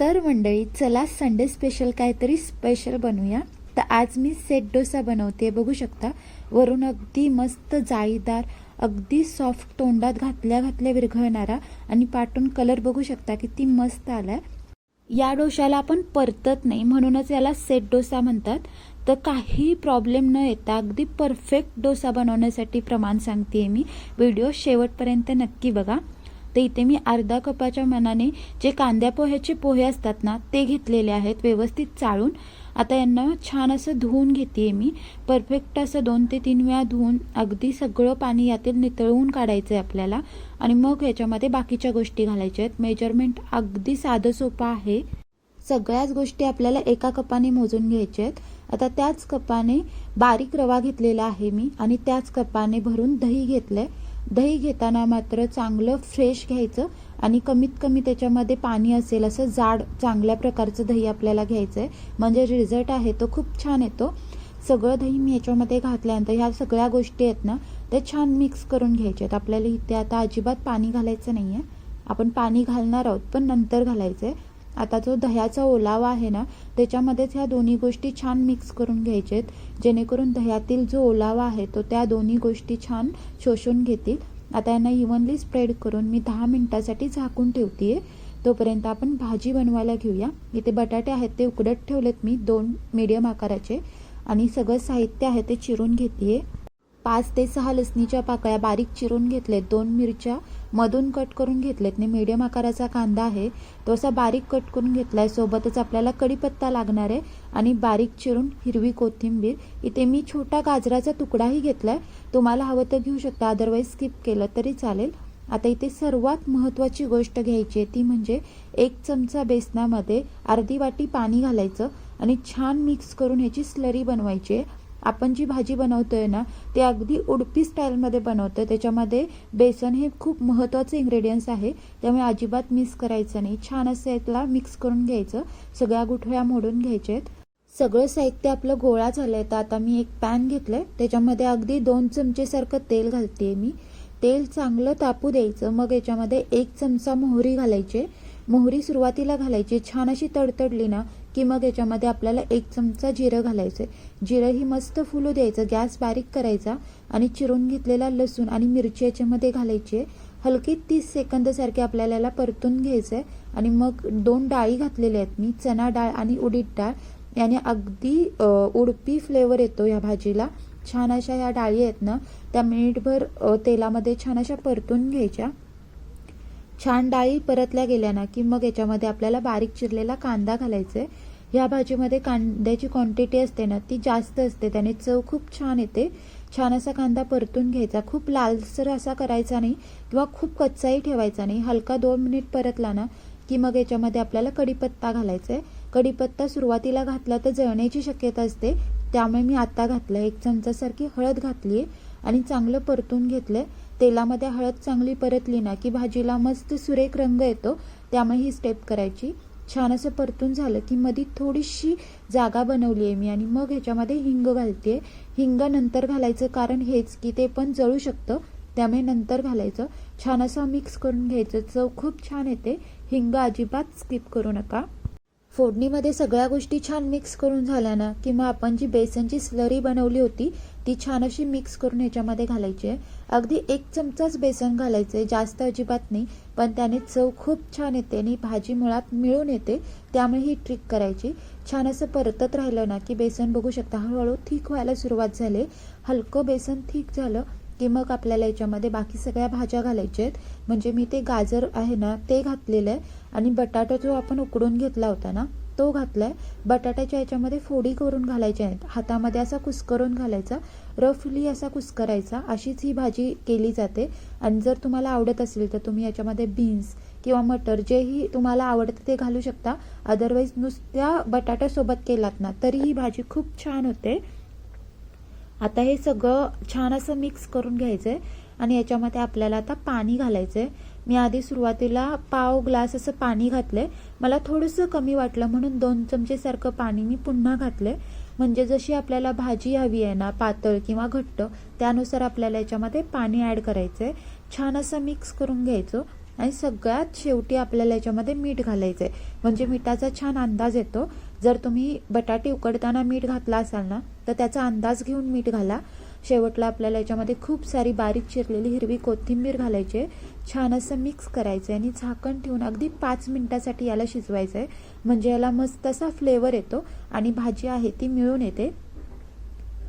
तर मंडळी चला संडे स्पेशल काहीतरी स्पेशल बनवूया. तर आज मी सेट डोसा बनवते बघू शकता. वरून अगदी मस्त जाळीदार अगदी सॉफ्ट तोंडात घातल्या घातल्या विरघळणारा आणि पाटून कलर बघू शकता किती मस्त आलाय. या डोशाला आपण परतत नाही म्हणूनच याला सेट डोसा म्हणतात. तर काही प्रॉब्लेम न येता अगदी परफेक्ट डोसा बनवण्यासाठी प्रमाण सांगते मी. व्हिडिओ शेवटपर्यंत नक्की बघा. तर इथे मी अर्धा कपाच्या मनाने जे कांद्या पोह्याचे पोहे असतात ना ते घेतलेले आहेत व्यवस्थित चाळून. आता यांना छान असं धुवून घेते मी. परफेक्ट असं दोन ते तीन वेळा धुवून अगदी सगळं पाणी यातील नितळवून काढायचं आहे आपल्याला. आणि मग याच्यामध्ये बाकीच्या गोष्टी घालायच्या आहेत. मेजरमेंट अगदी साधं सोपं आहे. सगळ्याच गोष्टी आपल्याला एका कपाने मोजून घ्यायच्या आहेत. आता त्याच कपाने बारीक रवा घेतलेला आहे मी आणि त्याच कपाने भरून दही घेतलंय. दही घेताना मात्र चांगलं फ्रेश घ्यायचं आणि कमीत कमी त्याच्यामध्ये पाणी असेल असं जाड चांगल्या प्रकारचं दही आपल्याला घ्यायचं आहे म्हणजे रिझल्ट आहे तो खूप छान येतो. सगळं दही मी याच्यामध्ये घातल्यानंतर ह्या सगळ्या गोष्टी आहेत ना त्या छान मिक्स करून घ्यायचे आहेत. आपल्याला इथे आता अजिबात पाणी घालायचं नाही आहे आपण पाणी घालणार आहोत पण नंतर घालायचं आहे आता जो दह्याचा ओलावा आहे ना त्याच्यामध्येच ह्या दोन्ही गोष्टी छान मिक्स करून घ्यायचेत. आहेत जेणेकरून दह्यातील जो ओलावा आहे तो त्या दोन्ही गोष्टी छान शोषून घेतील. आता यांना इव्हनली स्प्रेड करून मी दहा मिनिटासाठी झाकून ठेवते तोपर्यंत आपण भाजी बनवायला घेऊया. इथे बटाटे आहेत ते उकडत ठेवलेत मी दोन मीडियम आकाराचे. आणि सगळं साहित्य आहे ते चिरून घेते पाच ते सहा लसणीच्या पाकळ्या बारीक चिरून घेतलेत. दोन मिरच्या मधून कट करून घेतलेत. ने मीडियम आकाराचा कांदा आहे. तो असा बारीक कट करून घेतला आहे सोबतच आपल्याला कढीपत्ता लागणार आहे. आणि बारीक चिरून हिरवी कोथिंबीर. इथे मी छोटा गाजराचा तुकडाही घेतला आहे तुम्हाला हवं तर घेऊ शकता. अदरवाईज स्किप केलं तरी चालेल. आता इथे सर्वात महत्त्वाची गोष्ट घ्यायची आहे ती म्हणजे एक चमचा बेसनामध्ये अर्धी वाटी पाणी घालायचं. आणि छान मिक्स करून ह्याची स्लरी बनवायची आहे. आपण जी भाजी बनवतोय ना ते अगदी उडपी स्टाईलमध्ये बनवतोय. त्याच्यामध्ये बेसन हे खूप महत्त्वाचं इन्ग्रेडियंट्स आहे. त्यामुळे अजिबात मिक्स करायचं नाही. छान असं यातला मिक्स करून घ्यायचं. सगळ्या गुठळ्या मोडून घ्यायचे आहेत. सगळं साहित्य आपलं गोळा झालंय. तर आता मी एक पॅन घेतलंय. त्याच्यामध्ये अगदी दोन चमचेसारखं तेल घालते मी. तेल चांगलं तापू द्यायचं. मग याच्यामध्ये एक चमचा मोहरी घालायचे. मोहरी सुरुवातीला घालायची. छान अशी तडतडली ना की मग याच्यामध्ये आपल्याला एक चमचा जिरं घालायचं जिरं ही मस्त फुलू द्यायचं गॅस बारीक करायचा आणि चिरून घेतलेला लसूण आणि मिरची याच्यामध्ये घालायची. हलकी तीस सेकंदसारखे आपल्याला याला परतून घ्यायचं आहे आणि मग दोन डाळी घातलेल्या आहेत मी चना डाळ आणि उडीद डाळ. याने अगदी उडपी फ्लेवर येतो या भाजीला. छान अशा ह्या डाळी आहेत ना त्या मिनिटभर तेलामध्ये छान अशा परतून घ्यायच्या. छान डाळी परतल्या गेल्या ना की मग याच्यामध्ये आपल्याला बारीक चिरलेला कांदा घालायचा आहे ह्या भाजीमध्ये कांद्याची क्वांटिटी असते ना ती जास्त असते त्याने चव खूप छान येते. छान असा कांदा परतून घ्यायचा. खूप लालसर असा करायचा नाही किंवा खूप कच्चाही ठेवायचा नाही. हलका दोन मिनिट परतला ना की मग याच्यामध्ये आपल्याला कढीपत्ता घालायचा आहे कढीपत्ता सुरुवातीला घातला तर जळण्याची शक्यता असते. त्यामुळे मी आता घातलं एक चमचासारखी हळद घातली आहे आणि चांगलं परतून घेतलं तेलामध्ये हळद चांगली परतली ना की भाजीला मस्त सुरेख रंग येतो त्यामुळे ही स्टेप करायची. छान असं परतून झालं की मध्ये थोडीशी जागा बनवली आहे मी आणि मग ह्याच्यामध्ये हिंग घालते हिंग नंतर घालायचं कारण हेच की ते पण जळू शकतं त्यामुळे नंतर घालायचं. छान असं मिक्स करून घ्यायचं. चव खूप छान येते. हिंग अजिबात स्किप करू नका. फोडणीमध्ये सगळ्या गोष्टी छान मिक्स करून झाल्या ना की मग आपण जी बेसनची स्लरी बनवली होती ती छान अशी मिक्स करून ह्याच्यामध्ये घालायची आहे. अगदी एक चमचाच बेसन घालायचं आहे जास्त अजिबात नाही पण त्याने चव खूप छान येते आणि भाजी मुळात मिळून येते त्यामुळे ही ट्रिक करायची. छान असं परतत राहिलं ना की बेसन बघू शकता हळूहळू ठीक व्हायला सुरुवात झाली. हलकं बेसन ठीक झालं की मग आपल्याला याच्यामध्ये बाकी सगळ्या भाज्या घालायच्या आहेत म्हणजे मी ते गाजर आहे ना ते घातलेलं आहे. आणि बटाटा जो आपण उकडून घेतला होता ना तो घातलाय. बटाट्याच्या याच्यामध्ये फोडी करून घालायच्या आहेत. हातामध्ये असा कुस्करून घालायचा. रफली असा कुस्करायचा. अशीच ही भाजी केली जाते. आणि जर तुम्हाला आवडत असेल तर तुम्ही याच्यामध्ये बीन्स किंवा मटर जेही तुम्हाला आवडतं ते घालू शकता. अदरवाईज नुसत्या बटाट्यासोबत केलात ना तरी ही भाजी खूप छान होते. आता हे सगळं छान असं मिक्स करून घ्यायचं आहे आणि याच्यामध्ये आपल्याला आता पाणी घालायचं आहे मी आधी सुरुवातीला पाव ग्लास असं पाणी घातलं आहे मला थोडंसं कमी वाटलं म्हणून दोन चमचेसारखं पाणी मी पुन्हा घातलं आहे म्हणजे जशी आपल्याला भाजी हवी आहे ना पातळ किंवा घट्ट त्यानुसार आपल्याला याच्यामध्ये पाणी ॲड करायचं आहे छान असं मिक्स करून घ्यायचं आणि सगळ्यात शेवटी आपल्याला याच्यामध्ये मीठ घालायचं आहे म्हणजे मिठाचा छान अंदाज येतो. जर तुम्ही बटाटे उकडताना मीठ घातला असाल ना तर त्याचा अंदाज घेऊन मीठ घाला. शेवटला आपल्याला याच्यामध्ये खूप सारी बारीक चिरलेली हिरवी कोथिंबीर घालायची छान असं मिक्स करायचं आहे आणि झाकण ठेवून अगदी पाच मिनिटासाठी याला शिजवायचं आहे म्हणजे याला मस्त असा फ्लेवर येतो आणि भाजी आहे ती मिळून येते.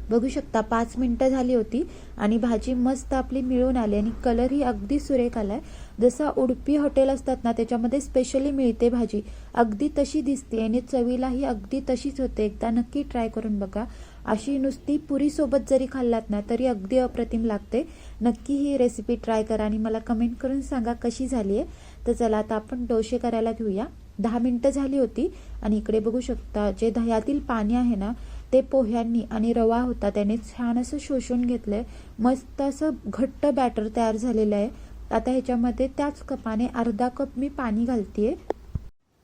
बघू शकता पाच मिनटं झाली होती आणि भाजी मस्त आपली मिळून आली आणि कलरही अगदी सुरेख आलाय. जसं उडपी हॉटेल असतात ना त्याच्यामध्ये स्पेशली मिळते भाजी. अगदी तशी दिसते आणि चवीलाही अगदी तशीच होते. एकदा नक्की ट्राय करून बघा. अशी नुसती पुरीसोबत जरी खाल्लात ना तरी अगदी अप्रतिम लागते. नक्की ही रेसिपी ट्राय करा आणि मला कमेंट करून सांगा कशी झाली आहे. तर चला आता आपण डोसे करायला घेऊया. दहा मिनटं झाली होती आणि इकडे बघू शकता जे दह्यातील पाणी आहे ना ते पोह्यांनी आणि रवा होता त्याने छान असं शोषून घेतलंय. मस्त असं घट्ट बॅटर तयार झालेलं आहे. आता ह्याच्यामध्ये त्याच कपाने अर्धा कप मी पाणी घालतीये.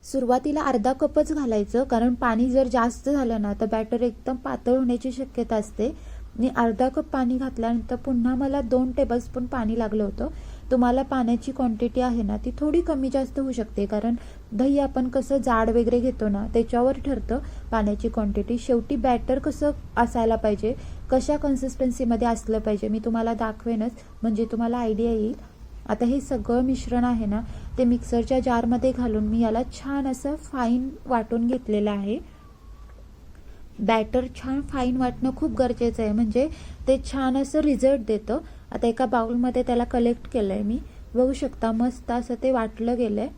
सुरुवातीला अर्धा कपच घालायचं कारण पाणी जर जास्त झालं ना तर बॅटर एकदम पातळ होण्याची शक्यता असते. मी अर्धा कप पाणी घातल्यानंतर पुन्हा मला दोन टेबलस्पून पाणी लागलं होतं. तुम्हाला पाण्याची क्वांटिटी आहे ना ती थोडी कमी जास्त होऊ शकते कारण दही आपण कसं जाड वगैरे घेतो ना त्याच्यावर ठरतं. पाण्याची क्वांटिटी शेवटी बॅटर कसं असायला पाहिजे कशा कन्सिस्टन्सीमध्ये असलं पाहिजे मी तुम्हाला दाखवेनच. म्हणजे तुम्हाला आयडिया येईल. आता हे सगळं मिश्रण आहे ना ते मिक्सरच्या जारमध्ये घालून मी याला छान असं फाईन वाटून घेतलेलं आहे. बॅटर छान फाईन वाटणं खूप गरजेचं आहे म्हणजे ते छान असं रिझल्ट देतं. आता एका बाउलमध्ये त्याला कलेक्ट केलं आहे मी. बघू शकता मस्त असं ते वाटलं गेलं आहे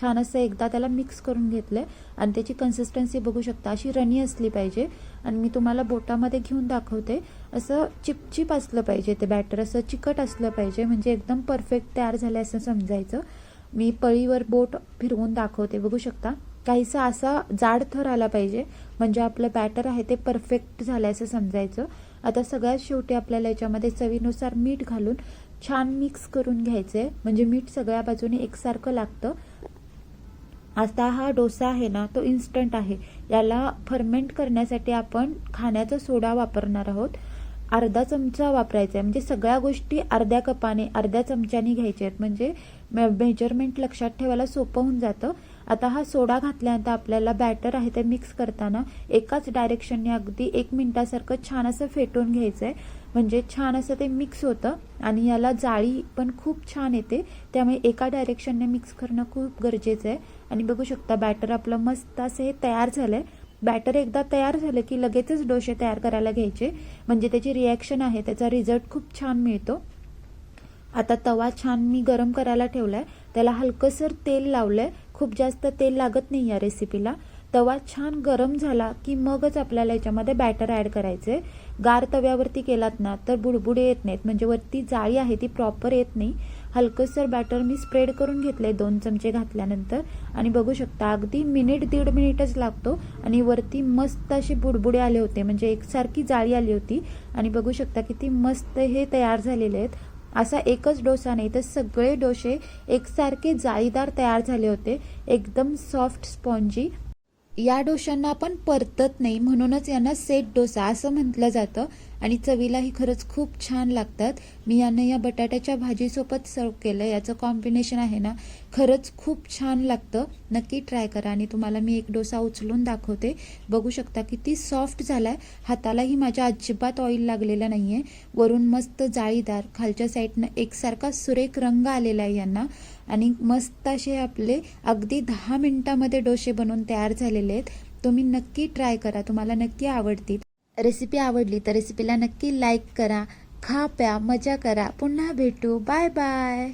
छान असं एकदा त्याला मिक्स करून घेतलं आहे आणि त्याची कन्सिस्टन्सी बघू शकता अशी रणी असली पाहिजे. आणि मी तुम्हाला बोटामध्ये घेऊन दाखवते. असं चिपचिप असलं पाहिजे ते बॅटर असं चिकट असलं पाहिजे म्हणजे एकदम परफेक्ट तयार झालं असं समजायचं. मी पळीवर बोट फिरवून दाखवते बघू शकता. काहीसा असा जाड थर आला पाहिजे म्हणजे आपलं बॅटर आहे ते परफेक्ट झालं असं समजायचं. आता सगळ्यात शेवटी आपल्याला याच्यामध्ये चवीनुसार मीठ घालून छान मिक्स करून घ्यायचं आहे म्हणजे मीठ सगळ्या बाजूने एकसारखं लागतं. आता हा डोसा आहे ना तो इन्स्टंट आहे. याला फर्मेंट करण्यासाठी आपण खाण्याचा सोडा वापरणार आहोत. अर्धा चमचा वापरायचा आहे. म्हणजे सगळ्या गोष्टी अर्ध्या कपाने अर्ध्या चमच्याने घ्यायच्या आहेत. म्हणजे मेजरमेंट लक्षात ठेवायला सोपं होऊन जातं. आता हा सोडा घातल्यानंतर आपल्याला बॅटर आहे ते मिक्स करताना एकाच डायरेक्शनने अगदी एक मिनिटासारखं छान असं फेटून घ्यायचं आहे. म्हणजे छान असं ते मिक्स होतं आणि याला जाळी पण खूप छान येते. त्यामुळे एका डायरेक्शनने मिक्स करणं खूप गरजेचं आहे. आणि बघू शकता बॅटर आपलं मस्त असं हे तयार झालं आहे बॅटर एकदा तयार झालं की लगेचच डोसे तयार करायला घ्यायचे. म्हणजे त्याची रिॲक्शन आहे त्याचा रिझल्ट खूप छान मिळतो. आता तवा छान मी गरम करायला ठेवलाय. त्याला हलकंसर तेल लावलंय. खूप जास्त तेल लागत नाही या रेसिपीला तवा छान गरम झाला की मगच आपल्याला याच्यामध्ये बॅटर ॲड करायचे गार तव्यावरती केलात ना तर बुडबुडे येत नाहीत. म्हणजे वरती जाळी आहे ती प्रॉपर येत नाही. हलकसर बॅटर मी स्प्रेड करून घेतले दोन चमचे घातल्यानंतर. आणि बघू शकता अगदी मिनिट दीड मिनिटच लागतो आणि वरती मस्त असे बुडबुडे आले होते. म्हणजे एकसारखी जाळी आली होती. आणि बघू शकता किती मस्त हे तयार झालेले आहेत. असा एकच डोसा नाही तर सगळे डोसे एकसारखे जाळीदार तयार झाले होते. एकदम सॉफ्ट स्पॉन्जी या डोशांना आपण परतत नाही म्हणूनच यांना सेट डोसा असं म्हटलं जातं. आणि चवीलाही खरंच खूप छान लागतात. मी यांना या बटाट्याच्या भाजीसोबत सर्व केलं. याचं कॉम्बिनेशन आहे ना खरंच खूप छान लागतं. नक्की ट्राय करा आणि तुम्हाला मी एक डोसा उचलून दाखवते. बघू शकता किती सॉफ्ट झाला आहे हातालाही माझ्या अजिबात ऑइल लागलेला आहे वरून मस्त जाळीदार खालच्या साईडनं एकसारखा सुरेख रंग आलेला आहे यांना. आणि मस्त असे आपले अगदी दहा मिनिटामध्ये डोसे बनवून तयार झालेले आहेत. तुम्ही नक्की ट्राय करा. तुम्हाला नक्की आवडतील. रेसिपी आवडली तर रेसिपीला नक्की लाईक करा खा प्या मजा करा. पुन्हा भेटू. Bye bye.